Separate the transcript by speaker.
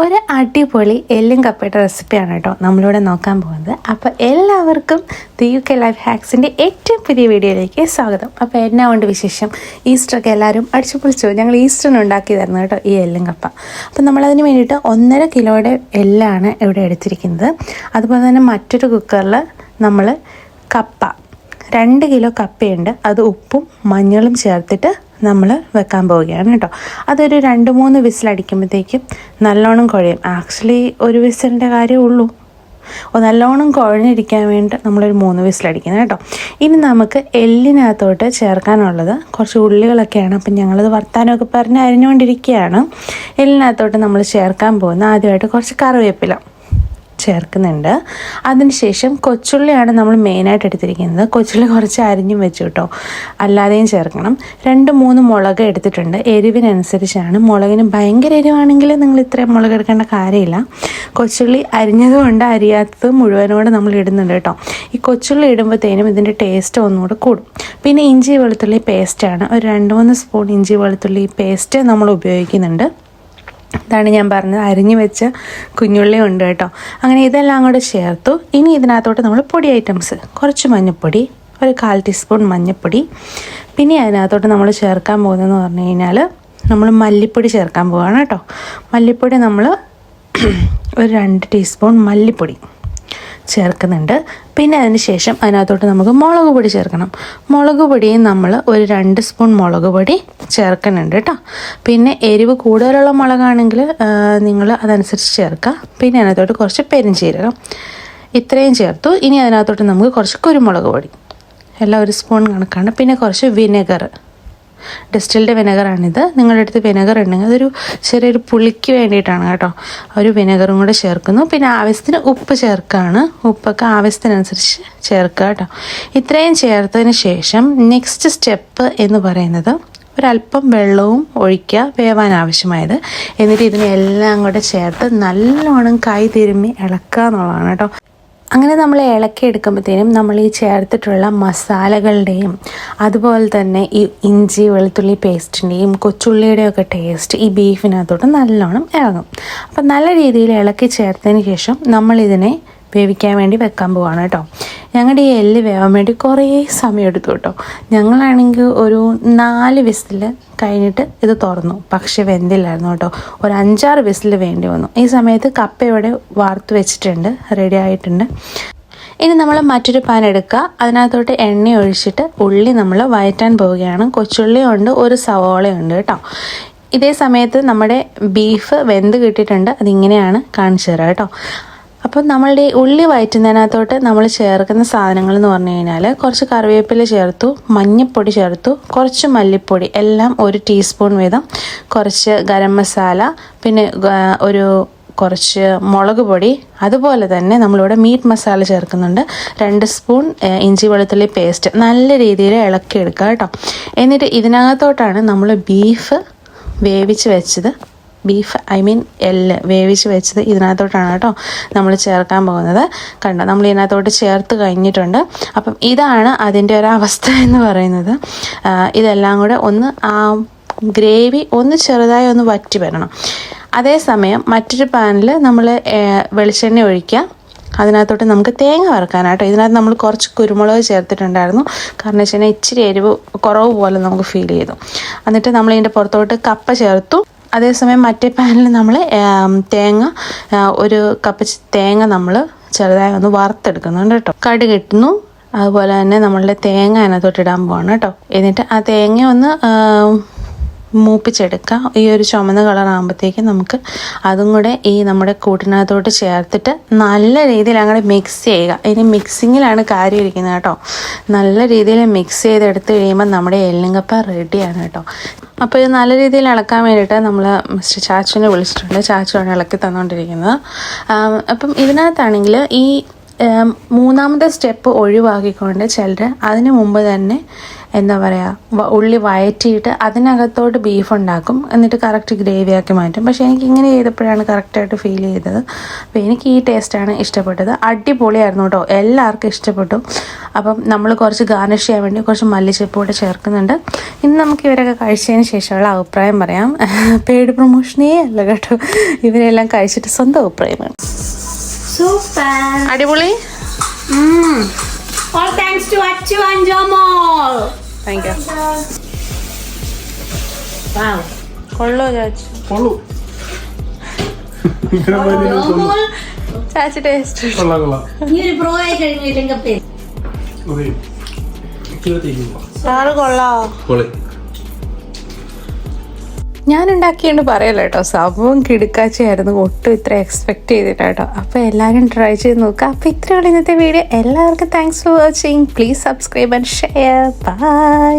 Speaker 1: ഒരു അടിപൊളി എല്ലും കപ്പയുടെ റെസിപ്പിയാണ് കേട്ടോ നമ്മളിവിടെ നോക്കാൻ പോകുന്നത്. അപ്പോൾ എല്ലാവർക്കും ദി യു കെ ലൈഫ് ഹാക്സിന്റെ ഏറ്റവും പുതിയ വീഡിയോയിലേക്ക് സ്വാഗതം. അപ്പോൾ എന്നാ കൊണ്ട് വിശേഷം? ഈസ്റ്ററൊക്കെ എല്ലാവരും അടിച്ചു പൊളിച്ചു ഞങ്ങൾ ഈസ്റ്ററിന് ഉണ്ടാക്കിയതായിരുന്നു കേട്ടോ ഈ എല്ലും കപ്പ. അപ്പോൾ നമ്മളതിന് വേണ്ടിയിട്ട് ഒന്നര കിലോയുടെ എല്ലാണ് ഇവിടെ എടുത്തിരിക്കുന്നത്. അതുപോലെ തന്നെ മറ്റൊരു കുക്കറിൽ നമ്മൾ കപ്പ. രണ്ട് കിലോ കപ്പയുണ്ട്. അത് ഉപ്പും മഞ്ഞളും ചേർത്തിട്ട് നമ്മൾ വെക്കാൻ പോവുകയാണ് കേട്ടോ. അതൊരു രണ്ട് മൂന്ന് വിസിലടിക്കുമ്പോഴത്തേക്കും നല്ലോണം കുഴയും. ആക്ച്വലി ഒരു വിസിലിന്റെ കാര്യമേ ഉള്ളൂ. നല്ലോണം കുഴഞ്ഞിരിക്കാൻ വേണ്ടി നമ്മളൊരു മൂന്ന് വിസിലടിക്കുന്നത് കേട്ടോ. ഇനി നമുക്ക് എല്ലിനകത്തോട്ട് ചേർക്കാനുള്ളത് കുറച്ച് ഉള്ളികളൊക്കെയാണ്. അപ്പം ഞങ്ങളത് വർത്താനമൊക്കെ പറഞ്ഞ് അരിഞ്ഞുകൊണ്ടിരിക്കുകയാണ്. എല്ലിനകത്തോട്ട് നമ്മൾ ചേർക്കാൻ പോകുന്ന ആദ്യമായിട്ട് കുറച്ച് കറിവേപ്പില. ചേർക്കുന്നുണ്ട്. അതിനുശേഷം കൊച്ചുള്ളിയാണ് നമ്മൾ മെയിനായിട്ട് എടുത്തിരിക്കുന്നത്. കൊച്ചുള്ളി കുറച്ച് അരിഞ്ഞും വെച്ചു കേട്ടോ. അല്ലാതെയും ചേർക്കണം. രണ്ട് മൂന്ന് മുളക് എടുത്തിട്ടുണ്ട്. എരിവിനനുസരിച്ചാണ്. മുളകിന് ഭയങ്കര എരിവാണെങ്കിൽ നിങ്ങൾ ഇത്രയും മുളക് എടുക്കേണ്ട കാര്യമില്ല. കൊച്ചുള്ളി അരിഞ്ഞതുകൊണ്ട് അരിയാത്തത് മുഴുവനോട് നമ്മൾ ഇടുന്നുണ്ട് കേട്ടോ. ഈ കൊച്ചുള്ളി ഇടുമ്പോഴത്തേനും ഇതിന്റെ ടേസ്റ്റ് ഒന്നുകൂടെ കൂടും. പിന്നെ ഇഞ്ചി വെളുത്തുള്ളി പേസ്റ്റാണ് ഒരു രണ്ട് മൂന്ന് സ്പൂൺ ഇഞ്ചി വെളുത്തുള്ളി പേസ്റ്റ് നമ്മൾ ഉപയോഗിക്കുന്നുണ്ട്. ഇതാണ് ഞാൻ പറഞ്ഞത്. അരിഞ്ഞു വെച്ച കുഞ്ഞുള്ളി ഉണ്ട് കേട്ടോ. അങ്ങനെ ഇതെല്ലാം കൂടെ ചേർത്തു. ഇനി ഇതിനകത്തോട്ട് നമ്മൾ പൊടി ഐറ്റംസ്. കുറച്ച് മഞ്ഞൾപ്പൊടി ഒരു കാൽ ടീസ്പൂൺ മഞ്ഞൾപ്പൊടി പിന്നെ അതിനകത്തോട്ട് നമ്മൾ ചേർക്കാൻ പോകുന്നതെന്ന് പറഞ്ഞു കഴിഞ്ഞാൽ നമ്മൾ മല്ലിപ്പൊടി ചേർക്കാൻ പോവുകയാണ് കേട്ടോ. മല്ലിപ്പൊടി നമ്മൾ ഒരു രണ്ട് ടീസ്പൂൺ മല്ലിപ്പൊടി. ചേർക്കുന്നുണ്ട്. പിന്നെ അതിന് ശേഷം അതിനകത്തോട്ട് നമുക്ക് മുളക് പൊടി ചേർക്കണം. മുളക് പൊടിയും നമ്മൾ ഒരു രണ്ട് സ്പൂൺ മുളക് പൊടി ചേർക്കുന്നുണ്ട് കേട്ടോ. പിന്നെ എരിവ് കൂടുതലുള്ള മുളകാണെങ്കിൽ നിങ്ങൾ അതനുസരിച്ച് ചേർക്കുക. പിന്നെ അതിനകത്തോട്ട് കുറച്ച് പെരിഞ്ചീരകം. ഇത്രയും ചേർത്തു. ഇനി അതിനകത്തോട്ട് നമുക്ക് കുറച്ച് കുരുമുളക് പൊടി. എല്ലാം ഒരു സ്പൂൺ കണക്കാണ്. പിന്നെ കുറച്ച് വിനെഗർ. ഡിസ്റ്റിൽഡ് വിനെഗറാണിത് നിങ്ങളുടെ അടുത്ത് വിനെഗർ ഉണ്ടെങ്കിൽ അതൊരു ചെറിയൊരു പുളിക്ക് വേണ്ടിയിട്ടാണ് കേട്ടോ. ഒരു വിനെഗറും കൂടെ ചേർക്കുന്നു. പിന്നെ ആവശ്യത്തിന് ഉപ്പ് ചേർക്കുകയാണ് ഉപ്പൊക്കെ ആവശ്യത്തിനനുസരിച്ച് ചേർക്കുക കേട്ടോ. ഇത്രയും ചേർത്തതിന് ശേഷം നെക്സ്റ്റ് സ്റ്റെപ്പ് എന്ന് പറയുന്നത് ഒരല്പം വെള്ളവും ഒഴിക്കുക വേവാൻ ആവശ്യമായത്. എന്നിട്ട് ഇതിനെല്ലാം കൂടെ ചേർത്ത് നല്ലോണം കൈ തിരുമ്മി ഇളക്കുക എന്നുള്ളതാണ് കേട്ടോ. അങ്ങനെ നമ്മൾ ഇളക്കി എടുക്കുമ്പോഴത്തേനും നമ്മൾ ഈ ചേർത്തിട്ടുള്ള മസാലകളുടെയും അതുപോലെ തന്നെ ഈ ഇഞ്ചി വെളുത്തുള്ളി പേസ്റ്റിന്റെയും കൊച്ചുള്ളിയുടെയും ഒക്കെ ടേസ്റ്റ് ഈ ബീഫിനകത്തോട്ട് നല്ലോണം ഇറങ്ങും. അപ്പം നല്ല രീതിയിൽ ഇളക്കി ചേർത്തതിന് ശേഷം നമ്മളിതിനെ വേവിക്കാൻ വേണ്ടി വെക്കാൻ പോവാണ് കേട്ടോ. ഞങ്ങളുടെ ഈ എല്ല് വേവാൻ വേണ്ടി കുറേ സമയം എടുത്തു കേട്ടോ ഞങ്ങളാണെങ്കിൽ ഒരു നാല് വിസിൽ കഴിഞ്ഞിട്ട് ഇത് തുറന്നു. പക്ഷെ വെന്തില്ലായിരുന്നു കേട്ടോ ഒരു അഞ്ചാറ് വിസിൽ വേണ്ടി വന്നു. ഈ സമയത്ത് കപ്പ ഇവിടെ വാർത്ത് വെച്ചിട്ടുണ്ട് റെഡി ആയിട്ടുണ്ട്. ഇനി നമ്മൾ മറ്റൊരു പാൻ എടുക്കുക അതിനകത്തോട്ട് എണ്ണ ഒഴിച്ചിട്ട് ഉള്ളി നമ്മൾ വയറ്റാൻ പോവുകയാണ്. കൊച്ചുള്ളി ഉണ്ട് ഒരു സവോളയുണ്ട് കേട്ടോ ഇതേ സമയത്ത് നമ്മുടെ ബീഫ് വെന്ത് കിട്ടിയിട്ടുണ്ട്. അതിങ്ങനെയാണ് കാണിച്ചു തരാം കേട്ടോ അപ്പോൾ നമ്മളുടെ ഉള്ളി വയറ്റുന്നതിനകത്തോട്ട് നമ്മൾ ചേർക്കുന്ന സാധനങ്ങൾ എന്ന് പറഞ്ഞു കഴിഞ്ഞാൽ കുറച്ച് കറിവേപ്പില ചേർത്തു മഞ്ഞൾപ്പൊടി ചേർത്തു കുറച്ച് മല്ലിപ്പൊടി എല്ലാം ഒരു ടീസ്പൂൺ വീതം കുറച്ച് ഗരം മസാല പിന്നെ ഒരു കുറച്ച് മുളക് പൊടി അതുപോലെ തന്നെ നമ്മളിവിടെ മീറ്റ് മസാല ചേർക്കുന്നുണ്ട്. രണ്ട് സ്പൂൺ ഇഞ്ചി വെളുത്തുള്ളി പേസ്റ്റ് നല്ല രീതിയിൽ ഇളക്കിയെടുക്കുക കേട്ടോ. എന്നിട്ട് ഇതിനകത്തോട്ടാണ് നമ്മൾ ബീഫ് വേവിച്ച് വെച്ചത്. ബീഫ് ഐ മീൻ എല്ല് വേവിച്ച് വെച്ചത് ഇതിനകത്തോട്ടാണ് കേട്ടോ നമ്മൾ ചേർക്കാൻ പോകുന്നത്. കണ്ടോ നമ്മൾ ഇതിനകത്തോട്ട് ചേർത്ത് കഴിഞ്ഞിട്ടുണ്ട്. അപ്പം ഇതാണ് അതിന്റെ ഒരു അവസ്ഥ എന്ന് പറയുന്നത്. ഇതെല്ലാം കൂടെ ഒന്ന് ആ ഗ്രേവി ഒന്ന് ചെറുതായി ഒന്ന് വറ്റി വരണം. അതേസമയം മറ്റൊരു പാനിൽ നമ്മൾ വെളിച്ചെണ്ണ ഒഴിക്കുക. അതിനകത്തോട്ട് നമുക്ക് തേങ്ങ വറുക്കാനാട്ടോ ഇതിനകത്ത് നമ്മൾ കുറച്ച് കുരുമുളക് ചേർത്തിട്ടുണ്ടായിരുന്നു. കാരണം വെച്ച് കഴിഞ്ഞാൽ ഇച്ചിരി എരിവ് കുറവ് പോലെ നമുക്ക് ഫീൽ ചെയ്തു. എന്നിട്ട് നമ്മൾ ഇതിന്റെ പുറത്തോട്ട് കപ്പ ചേർത്തു. അതേസമയം മറ്റേ പാനിൽ നമ്മൾ തേങ്ങ ഒരു കപ്പ് തേങ്ങ നമ്മൾ ചെറുതായി ഒന്ന് വറുത്തെടുക്കുന്നുണ്ട് കേട്ടോ. കട് കെട്ടുന്നു അതുപോലെ തന്നെ നമ്മളുടെ തേങ്ങ അതിനകത്തോട്ട് ഇടാൻ പോവാണ് കേട്ടോ. എന്നിട്ട് ആ തേങ്ങ ഒന്ന് മൂപ്പിച്ചെടുക്കാം. ഈ ഒരു ചുമന്ന കളർ ആകുമ്പോഴത്തേക്കും നമുക്ക് അതും കൂടെ ഈ നമ്മുടെ കൂട്ടിനകത്തോട്ട് ചേർത്തിട്ട് നല്ല രീതിയിൽ അങ്ങനെ മിക്സ് ചെയ്യുക. ഇനി മിക്സിങ്ങിലാണ് കാര്യം ഇരിക്കുന്നത് കേട്ടോ. നല്ല രീതിയിൽ മിക്സ് ചെയ്തെടുത്ത് കഴിയുമ്പോൾ നമ്മുടെ എല്ലുങ്കപ്പ റെഡിയാണ് കേട്ടോ. അപ്പോൾ ഇത് നല്ല രീതിയിൽ ഇളക്കാൻ വേണ്ടിയിട്ട് നമ്മൾ മിസ്റ്റർ ചാച്ചുവിനെ വിളിച്ചിട്ടുണ്ട്. ചാച്ചുവാണ് ഇളക്കി തന്നുകൊണ്ടിരിക്കുന്നത് അപ്പം ഇതിനകത്താണെങ്കിൽ ഈ മൂന്നാമത്തെ സ്റ്റെപ്പ് ഒഴിവാക്കിക്കൊണ്ട് ചിലർ അതിനു മുമ്പ് തന്നെ എന്താ പറയുക ഉള്ളി വയറ്റിയിട്ട് അതിനകത്തോട്ട് ബീഫ് ഉണ്ടാക്കും. എന്നിട്ട് കറക്റ്റ് ഗ്രേവി ആക്കി മാറ്റും. പക്ഷേ എനിക്ക് ഇങ്ങനെ ചെയ്തപ്പോഴാണ് കറക്റ്റായിട്ട് ഫീൽ ചെയ്തത്. അപ്പോൾ എനിക്ക് ഈ ടേസ്റ്റാണ് ഇഷ്ടപ്പെട്ടത്. അടിപൊളിയായിരുന്നു കേട്ടോ. എല്ലാവർക്കും ഇഷ്ടപ്പെട്ടു. അപ്പം നമ്മൾ കുറച്ച് ഗാർണിഷ് ചെയ്യാൻ വേണ്ടി കുറച്ച് മല്ലിച്ചപ്പ് കൂടെ ചേർക്കുന്നുണ്ട്. ഇന്ന് നമുക്ക് ഇവരൊക്കെ കഴിച്ചതിന് ശേഷമുള്ള അഭിപ്രായം പറയാം. പേഡ് പ്രൊമോഷനേ അല്ല കേട്ടോ. ഇവരെല്ലാം കഴിച്ചിട്ട് സ്വന്തം അഭിപ്രായമാണ്.
Speaker 2: സൂപ്പർ
Speaker 1: അടിപൊളി.
Speaker 2: All thanks to Achu and Jamal.
Speaker 1: Thank you.
Speaker 2: Wow.
Speaker 1: കൊള്ളോ ചാച്ചി.
Speaker 3: കൊള്ളു.
Speaker 2: Jamal,
Speaker 1: ചാച്ചി ടേസ്റ്റ്
Speaker 3: കൊള്ളാം കൊള്ളാം.
Speaker 2: നീ ഒരു പ്രോ ആയി കഴിഞ്ഞില്ലെങ്കിൽ
Speaker 1: സാറ് കൊള്ളാ.
Speaker 3: കൊള്ളി.
Speaker 1: ഞാൻ ഉണ്ടാക്കിയെന്ന് പറയല്ലോ കേട്ടോ. സംഭവം കിടുക്കാച്ചയായിരുന്നു. ഒട്ടും ഇത്ര എക്സ്പെക്ട് ചെയ്തില്ല കേട്ടോ. അപ്പോൾ എല്ലാവരും ട്രൈ ചെയ്ത് നോക്കുക അപ്പോൾ ഇത്രയുള്ള ഇന്നത്തെ വീഡിയോ എല്ലാവർക്കും thanks for watching please subscribe and share bye